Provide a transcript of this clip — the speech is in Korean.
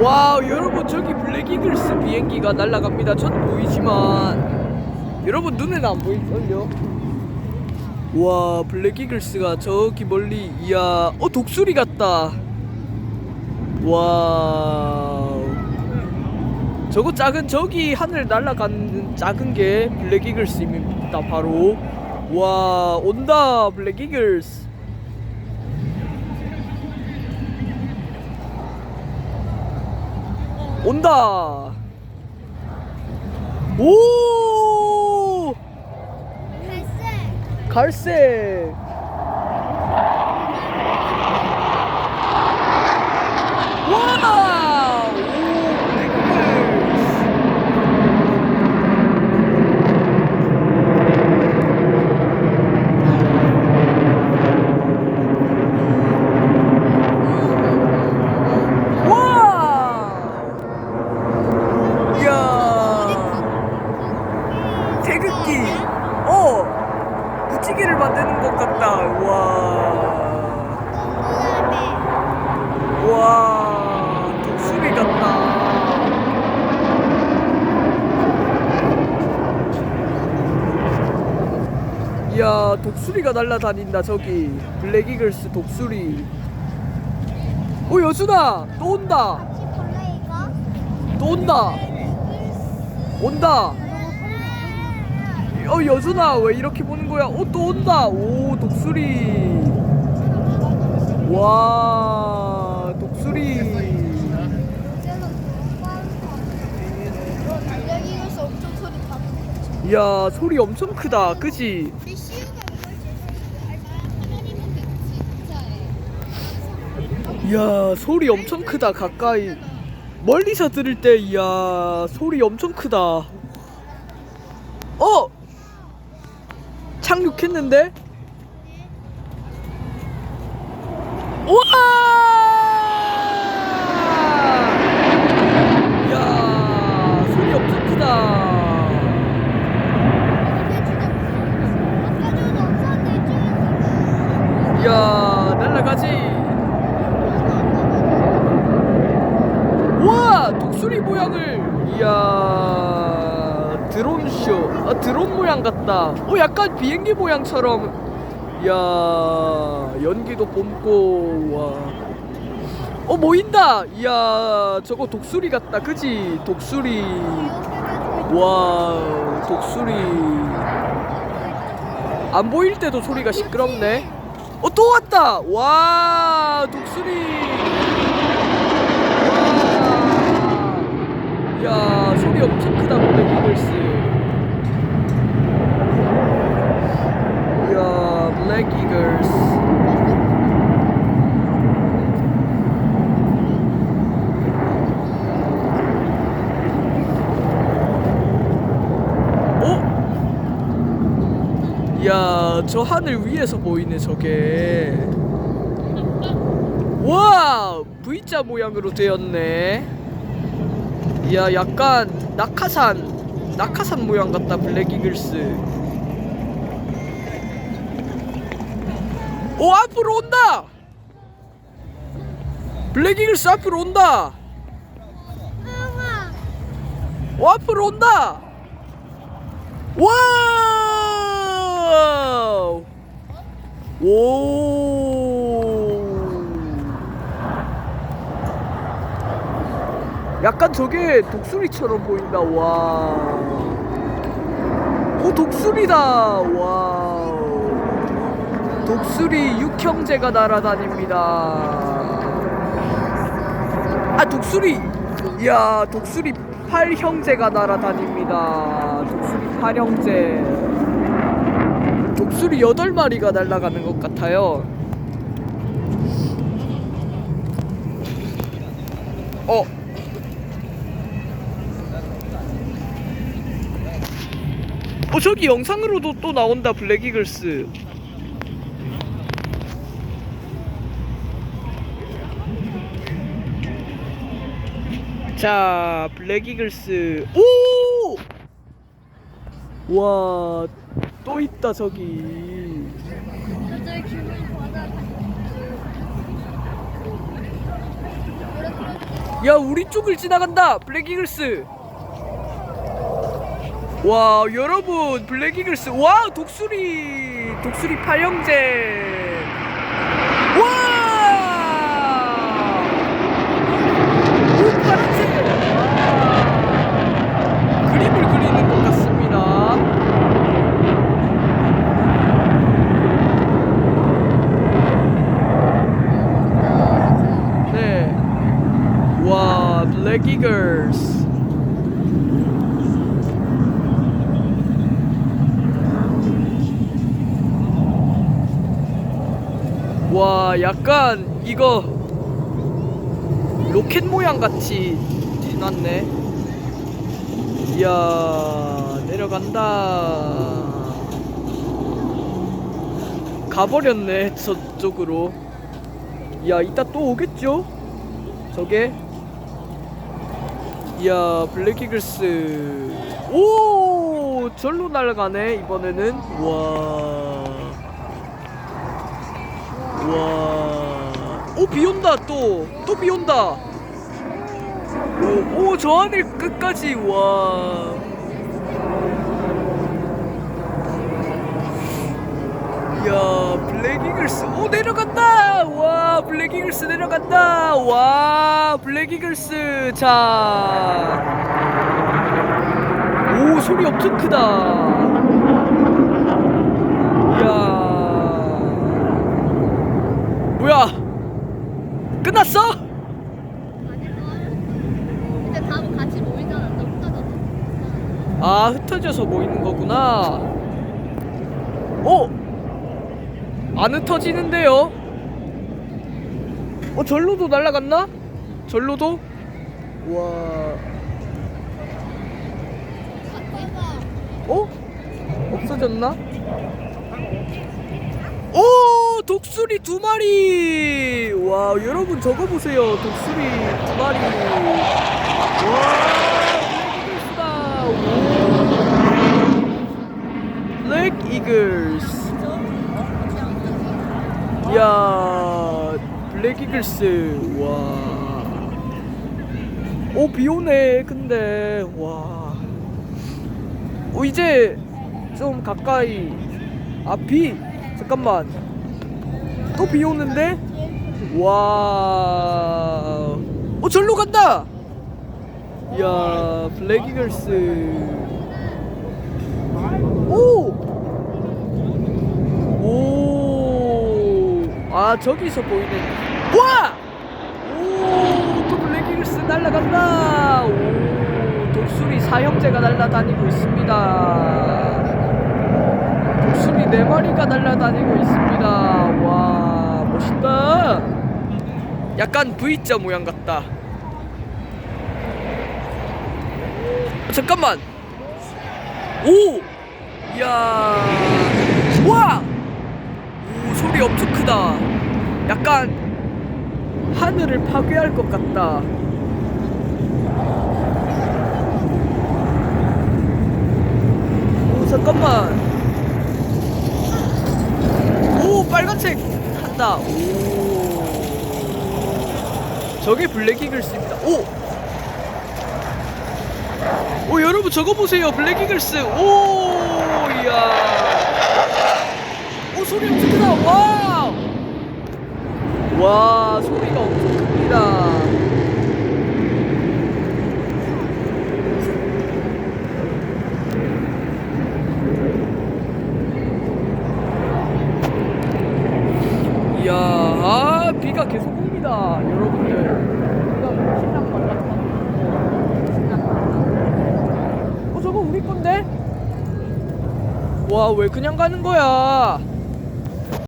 와 여러분 저기 블랙이글스 비행기가 날아갑니다. 전 보이지만. 여러분 눈에는 안 보이걸요? 와 블랙이글스가 저기 멀리 이야 어 독수리 같다. 와 저거 작은 저기 하늘 날아가는 작은 게 블랙이글스입니다 바로. 와 온다 블랙이글스 온다. 오! 갈색. 갈색 와! 오, 블랙이글스 와! 이야 태극기 어 부찌개를 만드는 것 같다 와 동그라미. 와 독수리 같다 이야 독수리가 날아다닌다 저기. 블랙이글스 독수리. 오 여순아! 또 온다. 또 온다! 온다! 어 여순아 왜 이렇게 보는 거야? 어 또 온다! 오 독수리. 와 독수리. 이야 소리 엄청 크다. 그지 근데 시우가 이걸 제일 진짜해. 이야 소리 엄청 크다 가까이. 멀리서 들을 때 이야 소리 엄청 크다. 어! 착륙했는데? 우와! 이야 소리 엄청 크다 이게 진짜 아까 전에 없었는데 이쪽에서 이야 날라가지 우와 독수리 모양을 이야 드론쇼 아 드론 모양 같다. 어 약간 비행기 모양처럼. 이야 연기도 뽐고 와. 어 모인다! 이야 저거 독수리 같다. 그지? 독수리. 와 독수리. 안 보일 때도 소리가 시끄럽네. 어 또 왔다! 와 독수리. 와. 야 소리 엄청 크다 블랙 이글스 이야 블랙 이글스 어? 야, 저 하늘 위에서 보이네, 저게. 와! V자 모양으로 되었네. 야, 약간 낙하산, 낙하산 모양 같다, 블랙 이글스. 오, 앞으로 온다! 블랙 이글스 앞으로 온다! 오, 앞으로 온다! 와우! 오! 약간 저게 독수리처럼 보인다. 와. 오, 독수리다. 와우. 독수리 육형제가 날아다닙니다. 아, 독수리. 이야, 독수리 팔 형제가 날아다닙니다. 독수리 팔 형제. 독수리 여덟 마리가 날아가는 것 같아요. 어. 어 저기 영상으로도 또 나온다 블랙 이글스. 자, 블랙 이글스. 오! 와, 또 있다 저기. 야 우리 쪽을 지나간다 블랙 이글스 와 여러분 블랙 이글스 와 독수리 독수리 파형제 와 오, 파란색 와. 그림을 그리는 것 같습니다 네. 와, 블랙 이글스. 와, 약간 이거 로켓 모양 같이 지났네. 이야, 내려간다. 가버렸네, 저쪽으로. 야, 이따 또 오겠죠? 저게 이야 블랙 이글스 오 절로 날아가네 이번에는 와와오 비 온다 또. 또 비 온다. 오 저 하늘 끝까지 와. 이야 블랙 이글스. 오 내려간다. 와 블랙 이글스 내려간다. 와 블랙 이글스. 자오 소리 엄청 크다. 뭐야 끝났어? 근데 다음은 같이 모이잖아. 너. 아 흩어져서 모이는 거구나 어? 안 흩어지는데요? 어 절로도 날아갔나? 절로도? 와. 어? 없어졌나? 오 독수리 두 마리. 와 여러분 저거 보세요. 독수리 두 마리. 와 블랙 이글스 야 블랙 이글스. 와 오 비 오네 근데. 와. 어, 이제 좀 가까이. 아 비. 잠깐만 또 비 오는데 와 어 절로 간다 야 블랙 이글스 오! 오! 아 저기서 보이는 와! 오! 또 블랙 이글스 날아간다 오! 독수리 사형제가 날아다니고 있습니다 독수리 네 마리가 날아다니고 있습니다. 와 멋있다. 약간 V자 모양 같다. 잠깐만. 오, 이야, 와, 오 소리 엄청 크다. 약간 하늘을 파괴할 것 같다. 오 잠깐만. 오 빨간색 한다 오 저게 블랙 이글스입니다. 오! 오 여러분 저거 보세요. 블랙 이글스. 오 이야. 오 소리 엄청 크다. 와! 와 소리가 엄청 큽니다 이야, 아, 비가 계속 옵니다, 여러분들. 비가 신랑 말랐다. 어, 저거 우리 건데? 와, 왜 그냥 가는 거야?